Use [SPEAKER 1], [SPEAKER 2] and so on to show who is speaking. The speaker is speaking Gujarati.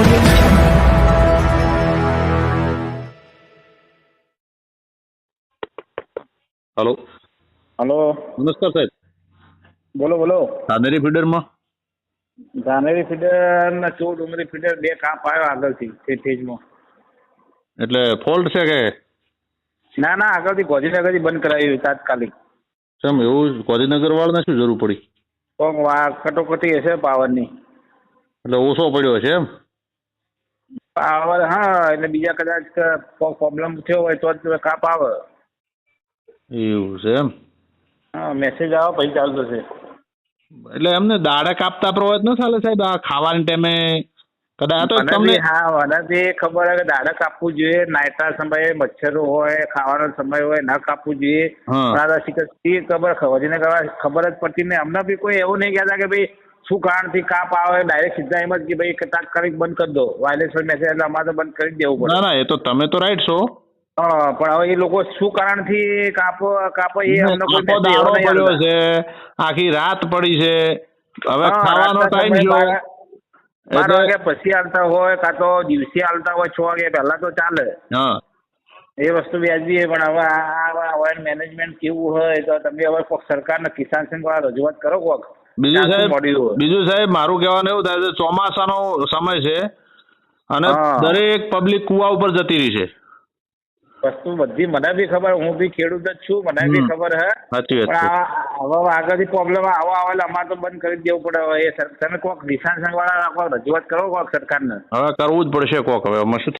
[SPEAKER 1] હેલો
[SPEAKER 2] હેલો
[SPEAKER 1] નમસ્કાર સાહેબ.
[SPEAKER 2] બોલો બોલો.
[SPEAKER 1] ધાનેરી ફીડરમાં?
[SPEAKER 2] ધાનેરી ફીડર ના ચો ડુંગરી ફીડર બે કાપ આવ્યો આગળથી તે ફેજમાં.
[SPEAKER 1] એટલે ફોલ્ટ છે કે?
[SPEAKER 2] ના ના આગળથી ગોધીનગરથી બંધ કરાવી તાત્કાલિક.
[SPEAKER 1] સમ એવું ગોધીનગર વાળાને શું જરૂર પડી?
[SPEAKER 2] કટોકટી હશે પાવરની.
[SPEAKER 1] એટલે ઓછો પડ્યો છે એમ?
[SPEAKER 2] પાવર હા એટલે બીજા કદાચ પ્રોબ્લેમ થયો હોય તો જ કાપ આવે.
[SPEAKER 1] એવું છે એમ?
[SPEAKER 2] હા મેસેજ આવે પછી ચાલુ થશે
[SPEAKER 1] એટલે એમને દાડા કાપતા પ્રવાસ ન ચાલે સાહેબ? આ ખાવાની ટાઈમે કદાચ તો તમને
[SPEAKER 2] હા મને બી ખબર હોય કે દાડા કાપવું જોઈએ. નાયતા સમયે મચ્છરો હોય ખાવાનો સમય હોય ના કાપવું જોઈએ. પણ આ તો ખબર? ખબર? ખબર જ પડતી ને. અમને બી કોઈ એવું નહીં કહેતા કે ભાઈ શું કારણથી કાપ આવે ડાયરેક્ટ સીધા એમ જ કે ભાઈ કે કરી બંધ કરી દો વાયરલેસ મેસેજ એટલે અમારે તો બંધ કરી દેવું પડે
[SPEAKER 1] ના એ તો તમે તો રાઈટ છો
[SPEAKER 2] પણ હવે એ લોકો શું કારણથી કાપ કાપ એ અમને કોઈ
[SPEAKER 1] દાડો પડ્યો છે આખી રાત પડી છે હવે ખાવાનો ટાઈમ જો
[SPEAKER 2] બાર- વાગ્યા પછી આવતા હોય કાં તો દિવસે આવતા હોય છ વાગે પહેલા તો ચાલે
[SPEAKER 1] હા
[SPEAKER 2] એ વસ્તુ વ્યાજબી પણ હવે આ હવે મેનેજમેન્ટ કેવું હોય તો તમે હવે સરકારને કિસાન સંઘ વાળા રજૂઆત કરો કોક
[SPEAKER 1] બીજું સાહેબ બીજું સાહેબ મારું કહેવાનું એવું થાય છે ચોમાસાનો સમય છે અને દરેક પબ્લિક કુવા ઉપર જતી રહી છે.
[SPEAKER 2] વસ્તુ બધી મને બી ખબર હું બી ખેડૂત જ છું મને બી ખબર હે. પણ હવે આગળથી પ્રોબ્લેમ આવો આવે અમારે તો બંધ કરી દેવું પડે હવે. તમે કોઈક નિશાન સંઘ વાળા રાખવા રજૂઆત કરો કોક સરકારને.
[SPEAKER 1] હવે કરવું જ પડશે કોક હવે શું